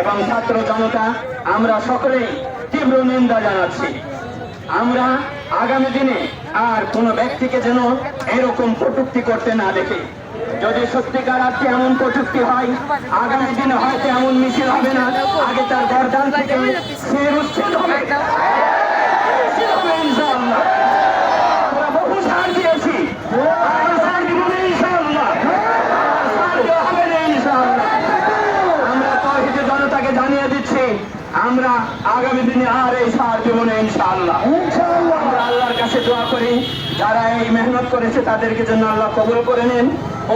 এবং ছাত্র জনতা, আমরা সকলেই তীব্র নিন্দা জানাচ্ছি। আমরা আগামী দিনে আর কোন ব্যক্তিকে যেন এরকম কটুক্তি করতে না দেখি। যদি সত্যিকার আজকে এমন কটুক্তি হয়, আগামী দিনে হয়তো এমন মিছিল হবে না। আগে তার গরদান থেকে শির উচ্ছেদ হবে উচ্ছেদ হবে ইনশাআল্লাহ। আমরা বহু সার দিয়েছি আরও সার দিব না ইনশাআল্লাহ। সার দেওয়া হবে না ইনশাআল্লাহ। আমরা তহিদে জনতাকে জানিয়ে দিচ্ছি আমরা আগামী দিনে আর এই সার দেব না ইনশাআল্লাহ। আমরা আল্লাহর কাছে দোয়া করি যারা এই মেহনত করেছে তাদেরকে জন্য আল্লাহ কবুল করে নেন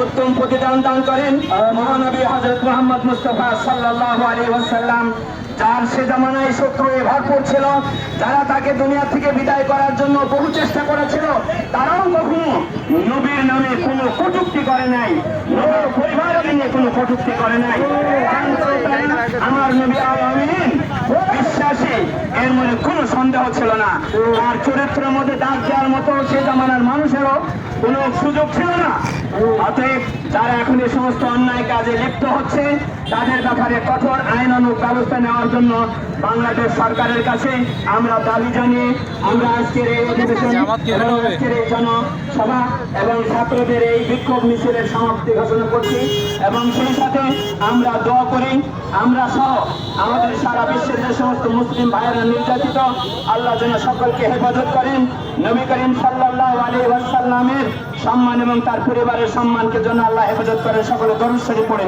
উত্তম প্রতিদান দান করেন। মহানবী হজরত মোহাম্মদ মুস্তফা সাল্লাল্লাহু আলাইহি ওয়াসাল্লাম যার সে জামানায় শত্রু ভরপুর ছিল যারা তাকে দুনিয়া থেকে বিদায় করার জন্য বহু চেষ্টা করেছিল তারাও কখনো নবীর নামে কোনো কটুক্তি করে নাই নবীর পরিবারকে নিয়ে কোনো কটুক্তি করে নাই। আমার নবী আলমিন বিশ্বাসী। এর মধ্যে কোনো সন্দেহ ছিল না। আর চরিত্রের মধ্যে দাগ দেওয়ার মতো সে জামানার মানুষেরও কোনো সুযোগ ছিল না। অতএব যারা এখন এই সমস্ত অন্যায় কাজে লিপ্ত হচ্ছে তাদের ব্যাপারে কঠোর আইন আইনানুগ ব্যবস্থা নেওয়ার জন্য বাংলাদেশ সরকারের কাছে আমরা দাবি জানিয়ে আমরা আজকের এই অধিবেশন আজকের এই জনসভা এবং ছাত্রদের এই বিক্ষোভ মিছিলের সমাপ্তি ঘোষণা করছি। এবং সেই সাথে আমরা দোয়া করি আমরা সহ আমাদের সারা বিশ্বের যে সমস্ত মুসলিম ভাইয়েরা নির্যাতিত, আল্লাহ যেন সকলকে হেফাজত করেন। নবী করিম সাল্লাহ আলী সম্মান এবং তার পরিবারের সম্মানকে জন্য আল্লাহ হেফাজত করেন, সকলে দরুদ শরীফ পড়ে